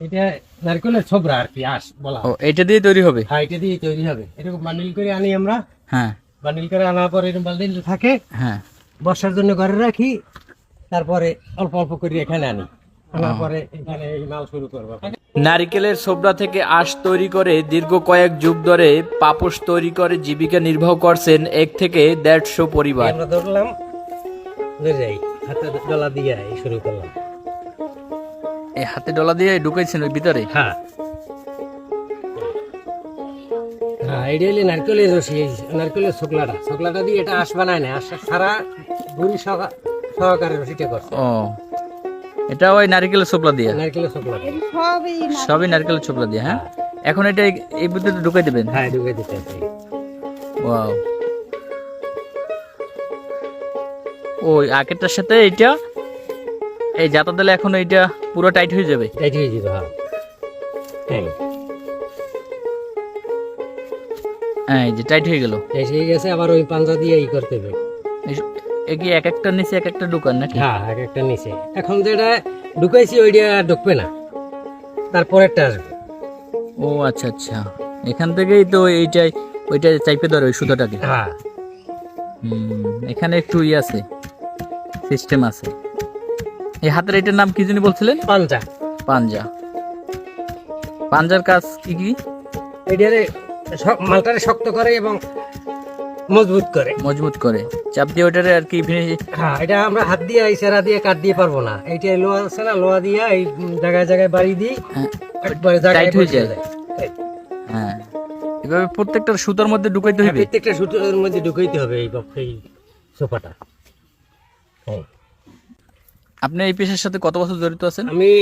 এটা নারকেলের ছোবরা আর কি আস বলা ও এটা দিয়ে তৈরি হবে? হ্যাঁ এটা দিয়ে তৈরি হবে। এরকম বান্ডিল করে আনি আমরা। হ্যাঁ। বান্ডিল করে আনার পরে এরকম বান্ডিল থাকে। হ্যাঁ। বর্ষার জন্য ঘরে রাখি। তারপরে অল্প অল্প করে এখানে আনি। আনার পরে এখানে মাল শুরু করব। নারিকেলের ছোবড়া থেকে আঁশ তৈরি করে দীর্ঘ কয়েক যুগ ধরে পাপোশ তৈরি করে জীবিকা নির্বাহ করছেন এক থেকে দেড়শো পরিবার। আমরা ধরলাম ধরে যাই হাতে ডলা দিয়ে শুরু করলাম। এই হাতে ডলা দিয়ে ঢুকাইছেন ওই ভিতরে? হ্যাঁ। হ্যাঁ এটা হলে নারকেলের রসি নারকেলের শুকলাটা শুকলাটা দিয়ে এটা আশ বানায় না আশ সারা গুড়ি সহকারে রসিটা করছে ও এটা ওই নারিকেলের দিয়ে? নারকেলের শুকলাটা সবই নারকেলের ছোবড়া দিয়ে হ্যাঁ? এখন এটা এই- ভিতরে দেবেন? হ্যাঁ ঢুকে দিতে ওয়াও। ওই আগেরটার সাথে এইটা এই জাতা দিলে এখন এইটা পুরো টাইট হয়ে যাবে? টাইট হয়ে যাবে হ্যাঁ। হ্যাঁ এই যে টাইট হয়ে গেল। টাইট হয়ে গেছে আবার ওই পাঞ্জা দিয়ে ই করতে হবে। কি এক একটা নিচে এক একটা দোকান নাকি? হ্যাঁ এক একটা নিচে। এখন যেটা ঢুকাইছি ওইটা আর ঢুকবে না। তারপরেরটা আসবে। ও আচ্ছা আচ্ছা। এখান থেকেই তো এইটাই ওইটা চাইপে ধরে ওই সুতোটাকে। হ্যাঁ। হুম, এখানে একটু ই আছে সিস্টেম আছে। এই হাতের এটার নাম কি জানি বলছিলেন? পাঞ্জা। পাঞ্জা। পাঞ্জার কাজ কি কি? এটারে মালটারে শক্ত করে এবং মজবুত করে। মজবুত করে। চাপ দিয়ে ওইটারে আর কি ফিনিশ হ্যাঁ এটা আমরা হাত দিয়ে এই সেরা দিয়ে কাট দিয়ে পারব না। এইটা লোহা আছে না লোহা দিয়ে এই জায়গায় জায়গায় বাড়ি দিই। একবারে জায়গায় টাইট হয়ে যায়। হ্যাঁ। এভাবে প্রত্যেকটা সুতার মধ্যে ঢুকাইতে হবে প্রত্যেকটা সুতোর মধ্যে ঢুকাইতে হবে এই এই সোফাটা। হ্যাঁ। আপনি এই পেশার সাথে কত বছর জড়িত আছেন? আমি